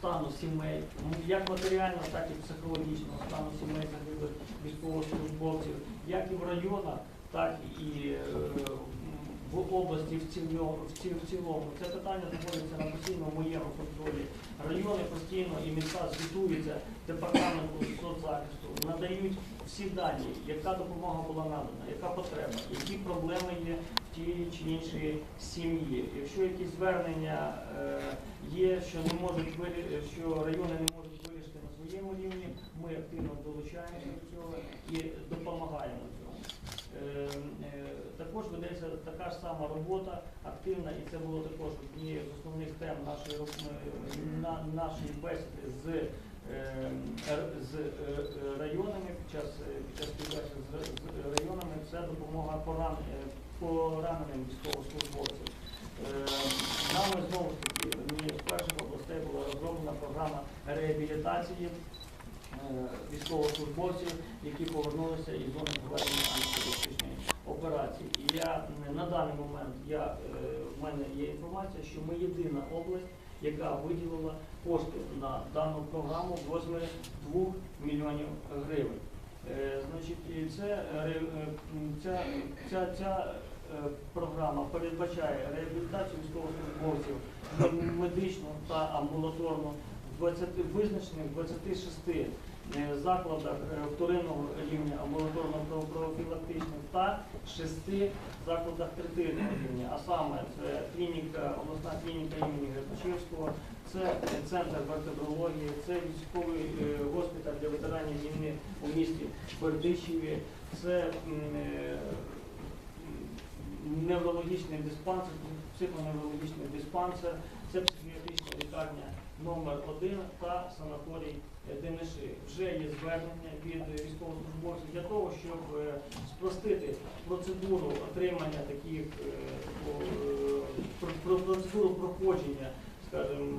стану сімей, як матеріального, так і психологічного стану сімей загиблих військовослужбовців, як і в районах, так і е, в області в цілому. Це питання знаходиться на постійному моєму контролі. Райони постійно і міста звітуються департаменту соцзахисту, надають всі дані, яка допомога була надана, яка потреба, які проблеми є в тій чи іншій сім'ї. Якщо якісь звернення е, є, що не можуть що райони не можуть вирішити на своєму рівні, ми активно долучаємося до цього і допомагаємо ведеться така ж сама робота активна, і це було також однією з основних тем нашої на- нашої бесіди з, е, з е, районами під час е, під час співпраці з, районами. Це допомога поран, пораненим військовослужбовцям. Нами знову ж таки однією з перших областей була розроблена програма реабілітації військовослужбовців, які повернулися із зони проведення антитерористичної операції. І я на даний момент я, е, в мене є інформація, що ми єдина область, яка виділила кошти на дану програму в розмірі 2 мільйонів гривень. Е, Значить, це, е, ця, ця, ця програма передбачає реабілітацію військовослужбовців медичну та амбулаторну в 20, визначених 26 е, закладах е, вторинного рівня амбулаторно-профілактичних та 6 закладах третинного рівня, а саме це клініка, обласна клініка імені Гребачевського, це е, центр вертебрології, це військовий е, госпіталь для ветеранів війни у місті Бердичеві, це е, неврологічний диспансер, психоневрологічний диспансер, лікарня номер 1 та санаторій Дениши. Вже є звернення від військовослужбовців для того, щоб е, спростити процедуру отримання таких е, е, про- про процедуру проходження, скажімо,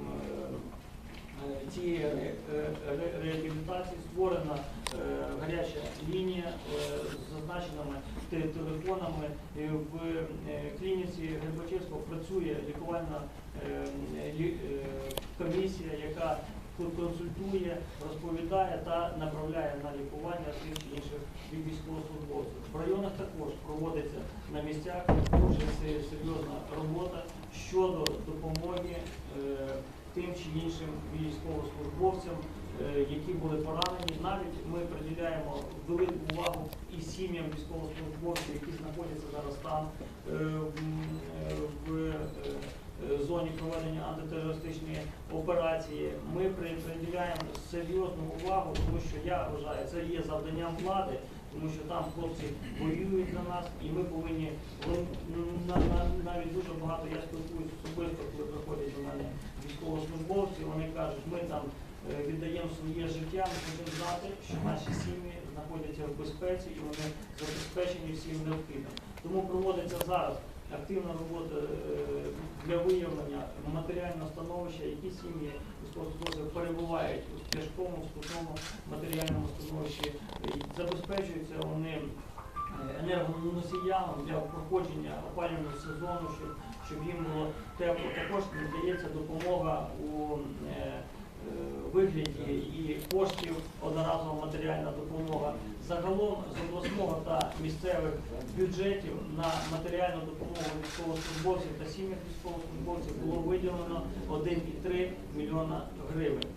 цієї е, ре- реабілітації створена е, гаряча лінія е, з зазначеними телефонами. Е, В е, клініці Грибачевського працює лікувальна е, лі- е, комісія, яка консультує, розповідає та направляє на лікування тих чи інших військовослужбовців. В районах також проводиться на місцях дуже серйозна робота щодо допомоги е, тим чи іншим військовослужбовцям, е, які були поранені. Навіть ми приділяємо велику увагу і сім'ям військовослужбовців, які знаходяться зараз там е, е, в зоні проведення антитерористичної операції. Ми приділяємо серйозну увагу, тому що я вважаю, це є завданням влади. Тому що там хлопці воюють за нас, і ми повинні на, на, навіть дуже багато я спілкуюся особисто, коли військовослужбовці, вони кажуть, ми там е, віддаємо своє життя, ми хочемо знати, що наші сім'ї знаходяться в безпеці і вони забезпечені всім необхідним. Тому проводиться зараз активна робота е, для виявлення матеріального становища, які сім'ї перебувають у тяжкому, скрутному матеріальному становищі. Забезпечуються вони е, енергоносіями для проходження опалювального сезону, щоб, щоб їм було тепло. Також надається допомога у е, е, вигляді і коштів, одноразова матеріальна допомога. Загалом з обласного та місцевих бюджетів на матеріальну допомогу військовослужбовців та сім'ях військовослужбовців було виділено 1,3 мільйона гривень.